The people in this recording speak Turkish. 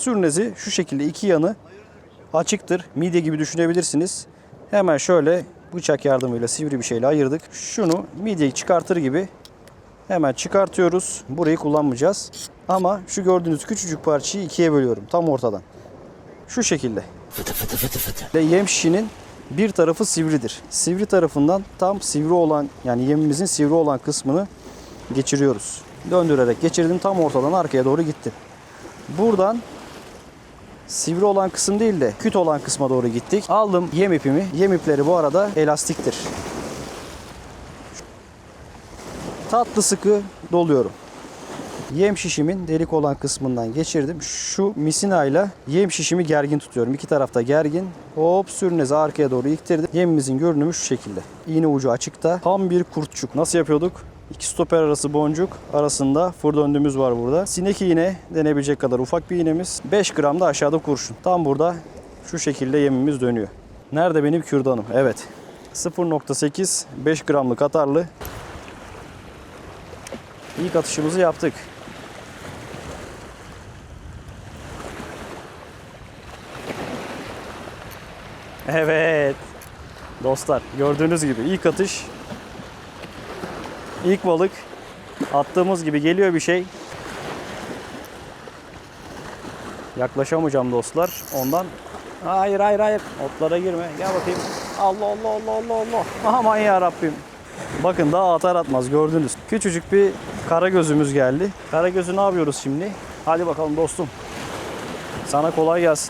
Sürnezi şu şekilde iki yanı açıktır. Midye gibi düşünebilirsiniz. Hemen şöyle bıçak yardımıyla sivri bir şeyle ayırdık. Şunu midyeyi çıkartır gibi hemen çıkartıyoruz. Burayı kullanmayacağız. Ama şu gördüğünüz küçücük parçayı ikiye bölüyorum tam ortadan. Şu şekilde. Ve yem şişinin bir tarafı sivridir. Sivri tarafından tam sivri olan yani yemimizin sivri olan kısmını geçiriyoruz. Döndürerek geçirdim tam ortadan arkaya doğru gitti. Buradan sivri olan kısım değil de küt olan kısma doğru gittik. Aldım yem ipimi. Yem ipleri bu arada elastiktir. Tatlı sıkı doluyorum. Yem şişimin delik olan kısmından geçirdim. Şu misinayla yem şişimi gergin tutuyorum. İki tarafta gergin. Hop sürünezi arkaya doğru iktirdim. Yemimizin görünümü şu şekilde. İğne ucu açıkta. Tam bir kurtçuk. Nasıl yapıyorduk? İki stoper arası boncuk arasında fır döndüğümüz var burada. Sinek iğne denebilecek kadar ufak bir iğnemiz. 5 gram da aşağıda kurşun. Tam burada şu şekilde yemimiz dönüyor. Nerede benim kürdanım? Evet. 0.8 5 gramlık atarlı. İlk atışımızı yaptık. Evet. Dostlar gördüğünüz gibi ilk atış ilk balık attığımız gibi geliyor bir şey. Yaklaşamayacağım dostlar. Ondan hayır hayır hayır otlara girme. Gel bakayım. Allah Allah Allah Allah Allah. Aman ya Rabbim. Bakın daha atar atmaz gördünüz. Küçücük bir kara gözümüz geldi. Kara gözü ne yapıyoruz şimdi? Hadi bakalım dostum. Sana kolay gelsin.